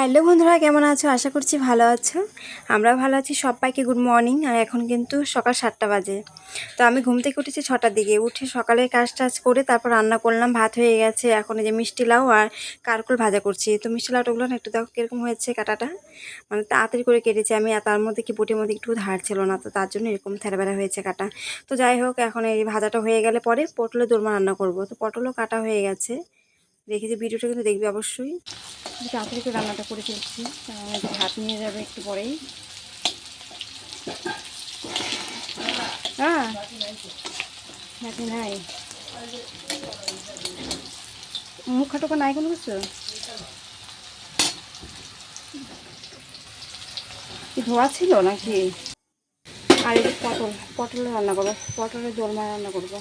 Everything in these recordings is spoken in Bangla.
হ্যালো বন্ধুরা, কেমন আছো? আশা করছি ভালো আছো। আমরা ভালো আছি, সবাইকে গুড মর্নিং আর এখন কিন্তু সকাল সাতটা বাজে। তো আমি ঘুম থেকে উঠেছি ছটার দিকে। উঠে সকালে কাজ টাজ করে তারপর রান্না করলাম, ভাত হয়ে গেছে। এখন এই যে মিষ্টি লাউ আর কারকুল ভাজা করছি। তো মিষ্টি লাউটাগুলো একটু দেখো কীরকম হয়েছে কাটাটা। মানে তাড়াতাড়ি করে কেটেছি আমি, আর তার মধ্যে কি বুটের মধ্যে একটু ধার ছিল না। তো তার জন্য এরকম থেরাবেরা হয়েছে কাটা। তো যাই হোক, এখন এই ভাজাটা হয়ে গেলে পরে পটলের দোরমা রান্না করব। তো পটলও কাটা হয়ে গেছে। দেখেছি ভিডিওটা কিন্তু দেখবি অবশ্যই। তাড়াতাড়ি করে রান্নাটা করে ফেলছি। ভাত নিয়ে যাবে একটু পরেই। হ্যাঁ নাই। মুখ খাটোকা নাই কোনো কিছু? ধোয়া ছিল নাকি? আর এই পটল পটলের রান্না করব, পটলের দোলমা রান্না করব।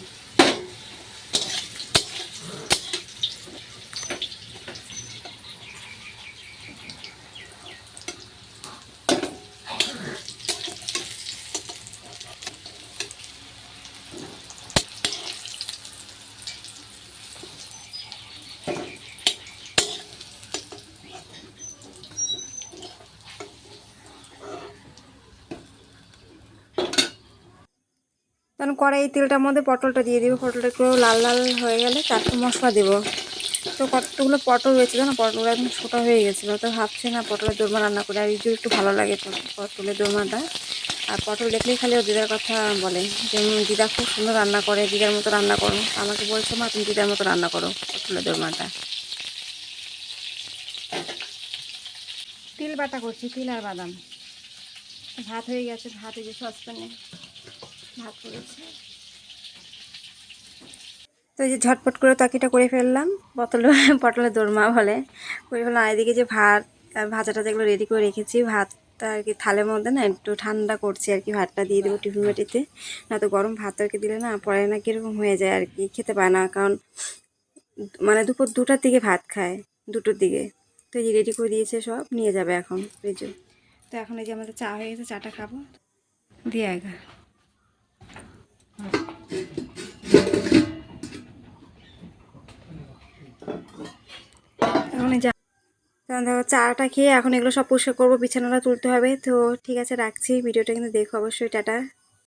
তখন কড়াই তেলটার মধ্যে পটলটা দিয়ে দিব। পটলটা একটু লাল লাল হয়ে গেলে তারপর মশলা দেবো। তো কতগুলো পটল হয়েছিল না? পটলগুলো একদম ছোটো হয়ে গেছিল। তো ভাবছি না পটলের দোরমা রান্না করে, আর ইজু একটু ভালো লাগে পটলের দোরমাটা। আর পটল দেখলেই খালি ও দিদার কথা বলে যেমন দিদা খুব সুন্দর রান্না করে, দিদার মতো রান্না করো। আমাকে বলছো, মা, তুমি দিদার মতো রান্না করো পটলের দোরমাটা। তিল বাটা করছি, তিল আর বাদাম। ভাত হয়ে গেছে, ভাত এই যে সসপ্যানে। ভাত করেছি। তো এই যে ঝটপট করে তাকিটা করে ফেললাম, পটল, পটলের দোরমা বলে। করে ফেললাম এদিকে যে ভাত ভাজাটা যেগুলো রেডি করে রেখেছি। ভাতটা আর কি থালের মধ্যে না একটু ঠান্ডা করছি আর কি, ভাতটা দিয়ে দেবো টিফিন বাটিতে। না তো গরম ভাত আর কি দিলে না পরে না কীরকম হয়ে যায় আর কি, খেতে পায় না। কারণ মানে দুপুর দুটার দিকে ভাত খায়, দুটোর দিকে। তো এই যে রেডি করে দিয়েছে সব, নিয়ে যাবে এখন। রেজু তো এখন এই যে আমাদের চা হয়ে গেছে, চাটা খাব। দিয়ে আগা দেখো চাটা খেয়ে এখন এগুলো সব পরিষ্কার করব, বিছানাটা তুলতে হবে। তো ঠিক আছে, রাখছি। ভিডিওটা কিন্তু দেখো অবশ্যই, টাটা।